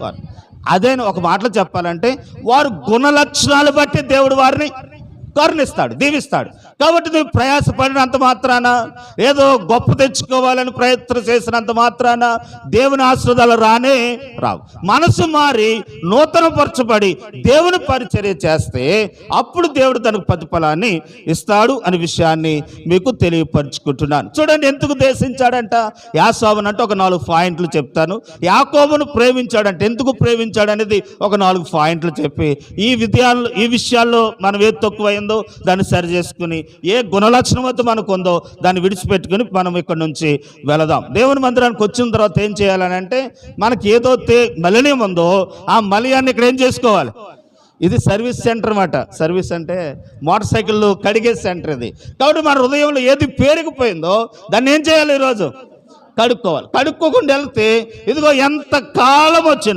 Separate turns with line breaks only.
వారు అదే ఒక మాటలో చెప్పాలంటే వారు గుణ లక్షణాలు బట్టి దేవుడు వారిని కరుణిస్తాడు దీవిస్తాడు. కాబట్టి నువ్వు ప్రయాసపడినంత మాత్రాన ఏదో గొప్ప తెచ్చుకోవాలని ప్రయత్నం చేసినంత మాత్రాన దేవుని ఆశ్రదాలు రానే రావు. మనసు మారి నూతన పరచబడి దేవుని పరిచర్య చేస్తే అప్పుడు దేవుడు తనకు ప్రతిఫలాన్ని ఇస్తాడు అనే విషయాన్ని మీకు తెలియపరుచుకుంటున్నాను. చూడండి ఎందుకు దేశించాడంట? యాసావుని అంటే ఒక నాలుగు పాయింట్లు చెప్తాను. యాకోబును ప్రేమించాడంటే. ఎందుకు ప్రేమించాడు అనేది ఒక నాలుగు పాయింట్లు చెప్పి ఈ విద్యాలు ఈ విషయాల్లో మనం ఏది తక్కువైంది దాన్ని సరి చేసుకుని ఏ గుణలక్షణం అయితే మనకు ఉందో దాన్ని విడిచిపెట్టుకుని మనం ఇక్కడ నుంచి వెళదాం. దేవుని మందిరానికి వచ్చిన తర్వాత ఏం చేయాలని అంటే మనకి ఏదో తే మలినం ఉందో ఆ మలియాన్ని ఇక్కడ ఏం చేసుకోవాలి? ఇది సర్వీస్ సెంటర్ అన్నమాట. సర్వీస్ అంటే మోటార్ సైకిల్ కడిగే సెంటర్ ఇది. కాబట్టి మన హృదయంలో ఏది పేరుకుపోయిందో దాన్ని ఏం చేయాలి ఈరోజు? కడుక్కోవాలి. కడుక్కోకుండా వెళ్తే ఇదిగో ఎంత కాలం వచ్చినా